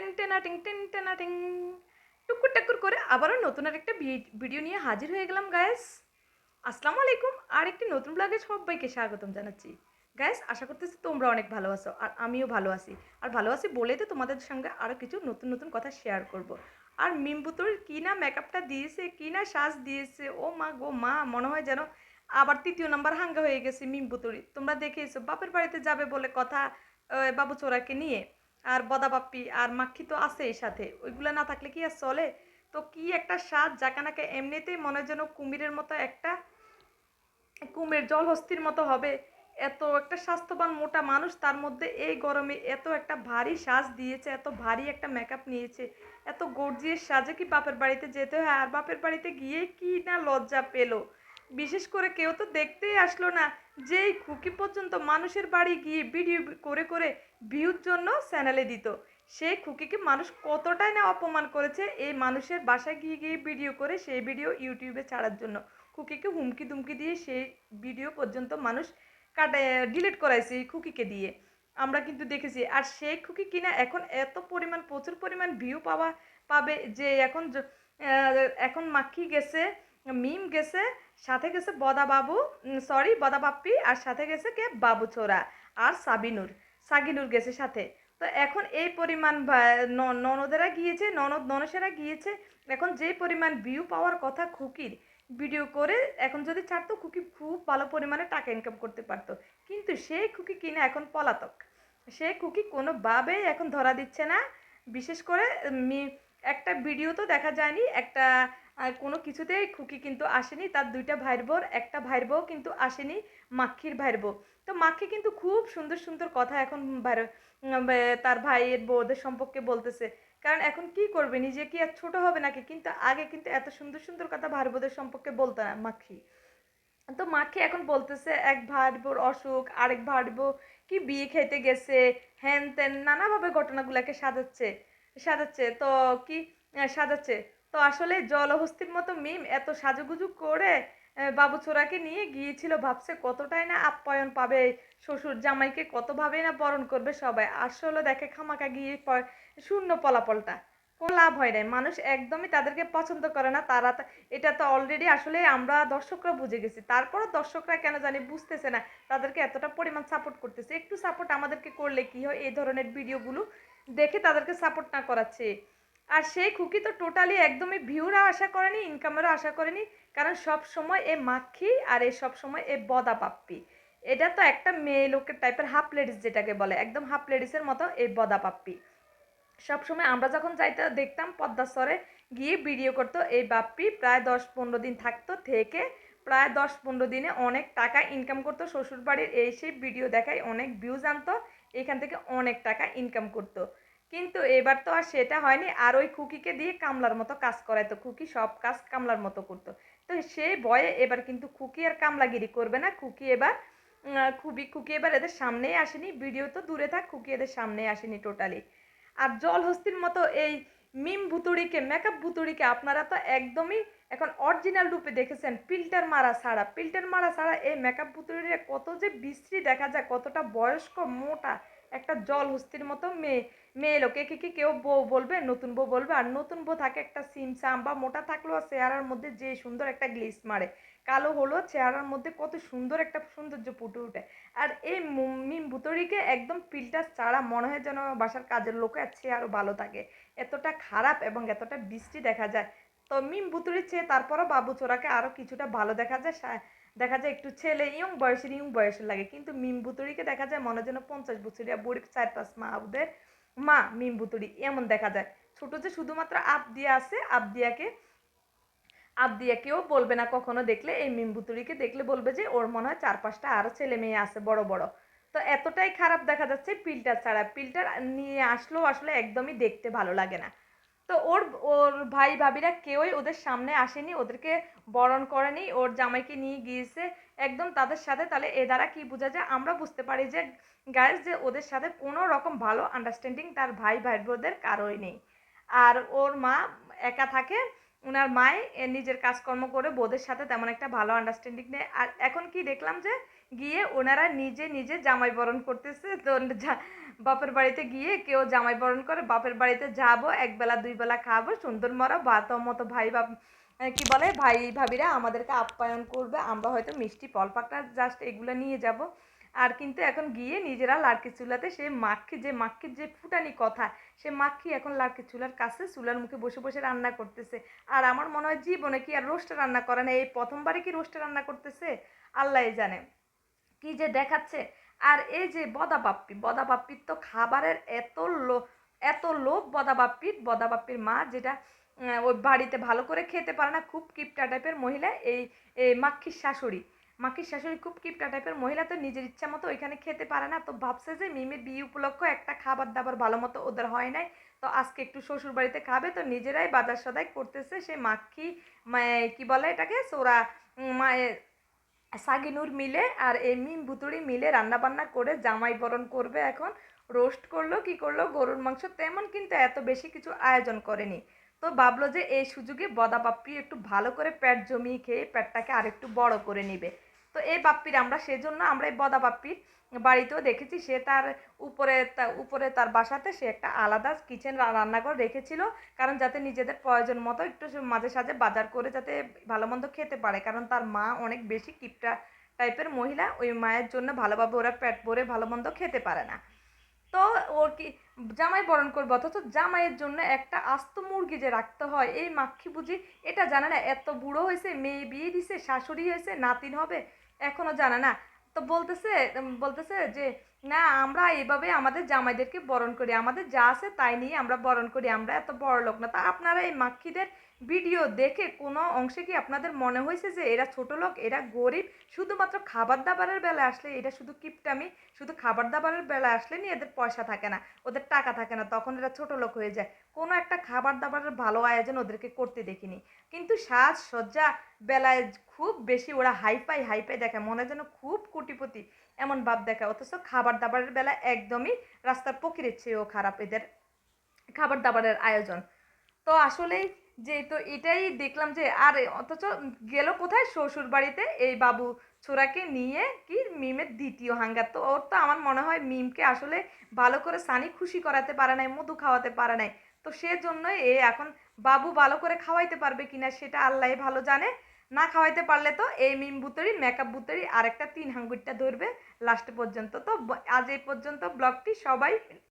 Ten টেনাটিং ten টেনাটিং টুকুর করে আবারও নতুন আর একটা ভিডিও নিয়ে হাজির হয়ে গেলাম গায়েস আসসালামু আলাইকুম, আর একটি নতুন ব্লগে সবাইকে স্বাগতম জানাচ্ছি। গায়েস আশা করতেছি তোমরা অনেক ভালো আছো, আর আমিও ভালো আছি। আর ভালো আছি বলেই তো তোমাদের সঙ্গে আরও কিছু নতুন নতুন কথা শেয়ার করব। আর মিমপুতুর কী না মেকআপটা দিয়েছে, কী না সাজ দিয়েছে, ও মা গো, মা, মনে হয় যেন আবার তৃতীয় নাম্বার হাঙ্গা হয়ে গেছে মিমপুতুরি তোমরা দেখেছ বাপের বাড়িতে যাবে বলে কথা বাবু চোরাকে নিয়ে। আর বদাবাপ্পি আর মাক্ষি তো আছেই সাথে। ওইগুলো না থাকলে কি আর চলে? তো কি একটা স্বাদ জাকানাকে এমনিতেই মনে যেন কুমিরের মতো একটা কুমির জলহস্তির মতো হবে। এত একটা স্বাস্থ্যবান মোটা মানুষ তার মধ্যে এই গরমে এত একটা ভারী সাজ দিয়েছে, এত ভারী একটা মেকআপ নিয়েছে। এত গর্জিয়ে সাজে কি বাপের বাড়িতে যেতে হয়? আর বাপের বাড়িতে গিয়ে কি না লজ্জা পেল? বিশেষ করে কেউ তো দেখতেই আসলো না যেই খুকি পর্যন্ত মানুষের বাড়ি গিয়ে ভিডিও করে করে ভিউর জন্য চ্যানেলে দিত। সেই খুকিকে মানুষ কতটাই না অপমান করেছে এই মানুষের বাসায় গিয়ে গিয়ে ভিডিও করে সেই ভিডিও ইউটিউবে ছাড়ার জন্য। খুকিকে হুমকি দুমকি দিয়ে সেই ভিডিও পর্যন্ত মানুষ কাটা ডিলিট করাইছে এই খুকিকে দিয়ে। আমরা কিন্তু দেখেছি, আর সেই খুকি কিনা এখন এত পরিমাণ, প্রচুর পরিমাণ ভিউ পাওয়া, পাবে যে এখন এখন মাখি গেছে। মিম গেছে, সাথে গেছে বদা বাবু সরি বদা বাপ্পি, আর সাথে গেছে কে? বাবু ছোরা আর সাবিনুর, সাগিনুর গেছে সাথে। তো এখন এই পরিমাণ ননদেরা গিয়েছে, ননদ ননসেরা গিয়েছে, এখন যে পরিমাণ ভিউ পাওয়ার কথা খুকির ভিডিও করে এখন যদি ছাড়তো খুকি খুব ভালো পরিমাণে টাকা ইনকাম করতে পারতো। কিন্তু সেই খুকি কিনা এখন পলাতক। সে খুকি কোনোভাবেই এখন ধরা দিচ্ছে না। বিশেষ করে একটা ভিডিও তো দেখা যায়নি, একটা আর কোনো কিছুতেই খুকি কিন্তু আসেনি। তার দুইটা ভাইয়ের বোর একটা ভাইয়ের বউ কিন্তু আসেনি, মাক্ষির ভাইয়ের বউ। তো মাক্ষি কিন্তু খুব সুন্দর সুন্দর কথা এখন তার ভাইয়ের বউদের সম্পর্কে বলতেছে। কারণ এখন কি করবে? নিজে কি আর ছোট হবে নাকি? কিন্তু আগে কিন্তু এত সুন্দর সুন্দর কথা ভাইয়ের বউদের সম্পর্কে বলতো না মাক্ষি। তো মাকে এখন বলতেছে, এক ভাইয়ের বোর অসুখ, আরেক বউ কি বিয়ে খেতে গেছে হ্যান ত্যান নানাভাবে ঘটনাগুলোকে সাজাচ্ছে সাজাচ্ছে। তো কি, সাজাচ্ছে। তো আসলে জলহস্তির মতো মিম এত সাজুগুজু করে আহ, বাবু ছোড়াকে নিয়ে গিয়েছিল ভাবছে কতটাই না আপ্যায়ন পাবে শ্বশুর জামাইকে কতভাবে না বরণ করবে সবাই। আসলে দেখে খামাকা গিয়ে শূন্য ফলাফলটা। কোনো লাভ হয় নাই। মানুষ একদমই তাদেরকে পছন্দ করে না তারা এটা তো অলরেডি আসলে আমরা দর্শকরা বুঝে গেছি। তারপরও দর্শকরা কেন জানি বুঝতেছে না তাদেরকে এতটা পরিমাণ সাপোর্ট করতেছে। একটু সাপোর্ট আমাদেরকে করলে কি হয়? এই ধরনের ভিডিওগুলো দেখে তাদেরকে সাপোর্ট না করাচ্ছে। আর সেই খুকি তো টোটালি একদমই ভিউরও আশা করেনি ইনকামেরও আশা করেনি, কারণ সব সময় এ মাখি আর এই সব সময় এ বদা পাপ্পি। এটা তো একটা মেয়ে লোকের টাইপের হাফ লেডিস যেটাকে বলে, একদম হাফ লেডিসের মতো এই বদা পাপ্পি। সবসময় আমরা যখন যাইতে দেখতাম পদ্মাসরে গিয়ে ভিডিও করতো এই বাপ্পি প্রায় দশ পনেরো দিন থাকতো, থেকে প্রায় দশ পনেরো দিনে অনেক টাকা ইনকাম করতো, শ্বশুরবাড়ির এই সেই ভিডিও দেখায় অনেক ভিউজ আনতো, এখান থেকে অনেক টাকা ইনকাম করতো। কিন্তু এবার তো আর সেটা হয়নি। আর ওই খুকিকে দিয়ে কামলার মতো কাজ করাইতো। খুকি সব কাজ কামলার মতো করতো। তো সে ভয়ে এবার কিন্তু খুকি আর কামলাগিরি করবে না। খুকি এবার খুবই, খুকি এবার এদের সামনেই আসেনি। ভিডিও তো দূরে থাক, খুকি এদের সামনেই আসেনি টোটালি আর জলহস্তির মতো এই মিম ভুতুড়িকে মেকআপ ভুতুড়িকে আপনারা তো একদমই এখন অরিজিনাল রূপে দেখেছেন। ফিল্টার মারা ছাড়া ফিল্টার মারা ছাড়া এই মেকআপ ভুতুড়ির কত যে বিশ্রী দেখা যায়, কতটা বয়স্ক, মোটা একটা জল হস্তির মতো মেয়ে। মেয়ে লোকে কি কি, কেউ বউ বলবে, নতুন বউ বলবে? আর নতুন বউ থাকে একটা সিমসাম বা মোটা থাকলেও চেহারার মধ্যে যে সুন্দর একটা গ্লিস মারে, কালো হলো চেহারার মধ্যে কত সুন্দর একটা সৌন্দর্য ফুটে ওঠে। আর এই মিম ভুতুড়িকে একদম ফিল্টার ছাড়া মনে হয় যেন বাসার কাজের লোকের চেয়ে আরও ভালো থাকে। এতটা খারাপ এবং এতটা বৃষ্টি দেখা যায়। তো মিম ভুতুড়ির চেয়ে তারপরও বাবু চোরাকে আরও কিছুটা ভালো দেখা যায় দেখা যায় একটু ছেলে, ইয়ং বয়সের ইয়ং বয়সের লাগে। কিন্তু মিম ভুতুড়িকে দেখা যায় মনে যেন পঞ্চাশ বছরিয়া বুড়ি চার পাঁচ মা ওদের মা মিম ভুতুড়ি এমন দেখা যায়। ছোট যে শুধুমাত্র আপ দিয়া আছে আপ দিয়াকে আবদিয়া কেউ বলবে না কখনো দেখলে, এই মিমবুতুরিকে দেখলে বলবে যে ওর মনে হয় চার পাঁচটা আরও ছেলে মেয়ে আছে, বড় বড়। তো এতটাই খারাপ দেখা যাচ্ছে পিল্টার ছাড়া। পিল্টার নিয়ে আসলেও আসলে একদমই দেখতে ভালো লাগে না। তো ওর ওর ভাই ভাবিরা কেউই ওদের সামনে আসেনি, ওদেরকে বরণ করেনি, ওর জামাইকে নিয়ে গিয়েছে। একদম তাদের সাথে, তাহলে এ দ্বারা কি বোঝা যায়? আমরা বুঝতে পারি যে গাইজ যে ওদের সাথে কোনো রকম ভালো আন্ডারস্ট্যান্ডিং তার ভাই ভাই বোনদের কারোই নেই। আর ওর মা একা থাকে ওনার মায় নিজের কাজকর্ম করে বোদের সাথে তেমন একটা ভালো আন্ডারস্ট্যান্ডিং নেই আর এখন কি দেখলাম যে, গিয়ে ওনারা নিজে নিজে জামাই বরণ করতেছে, তো বাপের বাড়িতে গিয়ে কেউ জামাই বরণ করে, বাপের বাড়িতে যাব, একবেলা দুই বেলা খাব, সুন্দর মরা ভাত মতো ভাই বাপ কি বলে, ভাই ভাবিরা আমাদেরকে আপ্যায়ন করবে, আমরা হয়তো মিষ্টি ফল পাকড়া জাস্ট এগুলো নিয়ে যাব। আর কিন্তু এখন গিয়ে নিজেরা লাড়কি চুলাতে সে মাখি, যে মাখির যে ফুটানি কথা, সে মাখি এখন লাড়কি চুলার কাছে চুলার মুখে বসে বসে রান্না করতেছে। আর আমার মনে হয় জীবনে কি আর রোস্টে রান্না করে না, এই প্রথমবারে কি রোস্টে রান্না করতেছে? আল্লাহ জানে। কি যে দেখাচ্ছে আর এই যে বদাবাপ্পি বদাবাপ্পির তো খাবারের এত লো, এত লোভ বদাবাপ্পির বদাবাপ্পির মা যেটা ওই বাড়িতে ভালো করে খেতে পারে না, খুব কিপটা টাইপের মহিলা এই এই মাক্ষির শাশুড়ি। মাখির শাশুড়ি খুব কিপটা টাইপের মহিলা তো নিজের ইচ্ছা মতো ওইখানে খেতে পারে না। তো ভাবছে যে মিমের বিয়ে উপলক্ষ একটা খাবার দাবার ভালো মতো ওদের হয় নাই। তো আজকে একটু শ্বশুর বাড়িতে খাবে, তো নিজেরাই বাজার সদাই করতেছে সে মাখি কি বলে এটাকে? সোরা মায়ের সাগিনুর মিলে আর এই মিম ভুতুড়ি মিলে রান্না বান্না করে জামাই বরণ করবে এখন। রোস্ট করল, কি করল? গরুর মাংস তেমন কিন্তু এত বেশি কিছু আয়োজন করেনি। তো ভাবলো যে এই সুযোগে বদা পাপড়ি একটু ভালো করে পেট জমিয়ে খেয়ে পেটটাকে আরেকটু বড় করে নিবে। তো এই বাপ্পির আমরা সেজন্য আমরা এই বদা বাপ্পির বাড়িতেও দেখেছি। সে তার উপরে উপরে তার বাসাতে সে একটা আলাদা কিচেন রান্নাঘর রেখেছিল। কারণ যাতে নিজেদের প্রয়োজন মতো একটু মাঝে সাঝে বাজার করে যাতে ভালো মন্দ খেতে পারে। কারণ তার মা অনেক বেশি কিপটা টাইপের মহিলা। ওই মায়ের জন্য ভালোভাবে ওরা পেট ভরে ভালো মন্দ খেতে পারে না। তো ওর কি, জামাই বরণ করব অথচ জামাইয়ের জন্য একটা আস্ত মুরগি যে রাখতে হয়, এই মাক্ষি বুঝি এটা জানে না, এত বুড়ো হয়েছে, মেয়ে বিয়ে দিছে, শাশুড়ি হয়েছে, নাতিন হবে এখনও জানা না। তো বলতেছে বলতেছে যে না, আমরা এইভাবে আমাদের জামাইদেরকে বরণ করি। আমাদের যা আছে তাই নিয়ে আমরা বরণ করি। আমরা এত বড় লোক না। তা আপনারা এই মাক্ষিদের ভিডিও দেখে কোনো অংশে কি আপনাদের মনে হয়েছে যে এরা ছোট লোক, এরা গরিব? শুধুমাত্র খাবার দাবারের বেলা আসলে এটা শুধু কিপটামি, শুধু খাবার দাবারের বেলা আসলে নিয়ে এদের পয়সা থাকে না, ওদের টাকা থাকে না। তখন এরা ছোট লোক হয়ে যায়। কোনো একটা খাবার দাবারের ভালো আয়োজন ওদেরকে করতে দেখিনি। কিন্তু সাজ সজ্জা বেলায় খুব বেশি ওরা হাইফাই হাইফাই দেখে। মনে যেন খুব কুটিপতি। এমন ভাব দেখে, অথচ খাবার দাবারের বেলা একদমই রাস্তার পকিরের চেয়েও খারাপ এদের খাবার দাবারের আয়োজন। তো আসলেই যে, তো এটাই দেখলাম যে, আর অথচ গেল কোথায় শ্বশুর বাড়িতে এই বাবু ছোড়াকে নিয়ে কি মিমের দ্বিতীয় হাঙ্গার? তো ওর তো আমার মনে হয় মিমকে আসলে ভালো করে সানি খুশি করাতে পারে নাই, মধু খাওয়াতে পারে নাই। তো সেজন্যই এ এখন বাবু ভালো করে খাওয়াইতে পারবে কিনা সেটা আল্লাহ ভালো জানে। না খাওয়াইতে পারলে তো এই মিম বুতরি, মেকআপ বুতরি, আরেকটা তিন হাঙ্গুরটা ধরবে। লাস্ট পর্যন্ত তো, আজ এই পর্যন্ত ব্লগটি সবাই